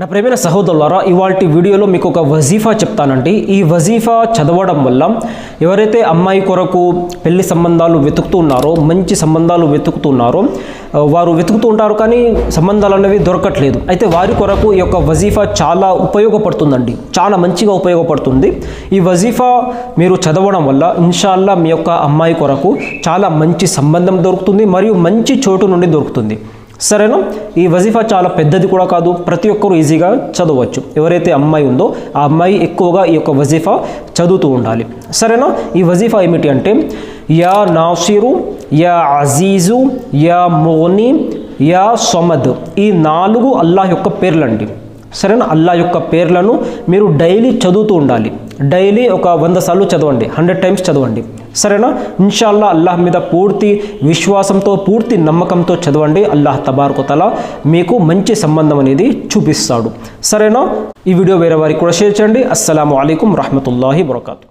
నా ప్రేమైన సహోదరులారా ఇవాళ వీడియోలో మీకు ఒక వజీఫా చెప్తానండి. ఈ వజీఫా చదవడం వల్ల ఎవరైతే అమ్మాయి కొరకు పెళ్ళి సంబంధాలు వెతుకుతున్నారో మంచి సంబంధాలు వెతుకుతున్నారో వారు వెతుకుతూ ఉంటారు కానీ సంబంధాలు అనేవి దొరకట్లేదు. అయితే వారి కొరకు ఈ యొక్క వజీఫా చాలా ఉపయోగపడుతుందండి. చాలా మంచిగా ఉపయోగపడుతుంది. ఈ వజీఫా మీరు చదవడం వల్ల ఇన్షాల్లా మీ యొక్క అమ్మాయి కొరకు చాలా మంచి సంబంధం దొరుకుతుంది మరియు మంచి చోటు నుండి దొరుకుతుంది. సరేనా? ఈ వజీఫా చాలా పెద్దది కూడా కాదు ప్రతి ఒక్కరూ ఈజీగా చదవచ్చు. ఎవరైతే అమ్మాయి ఉందో ఆ అమ్మాయి ఎక్కువగా ఈ యొక్క వజీఫా చదువుతూ ఉండాలి. సరేనా? ఈ వజీఫా ఏమిటి అంటే యా నాసిరు యా అజీజు యా మోని యా సొమద్. ఈ నాలుగు అల్లాహ్ యొక్క పేర్లండి. సరేనా? అల్లా యొక్క పేర్లను మీరు డైలీ చదువుతూ ఉండాలి. డైలీ ఒక వంద సార్లు చదవండి. హండ్రెడ్ టైమ్స్ చదవండి. సరేనా? ఇన్షాల్లా అల్లాహ్ మీద పూర్తి విశ్వాసంతో పూర్తి నమ్మకంతో చదవండి. అల్లాహ్ తబార్కుతల మీకు మంచి సంబంధం అనేది చూపిస్తాడు. సరేనా? ఈ వీడియో వేరే వారికి కూడా షేర్ చేయండి. అస్సలం అయికం రహమతుల్లాహి వరకాతు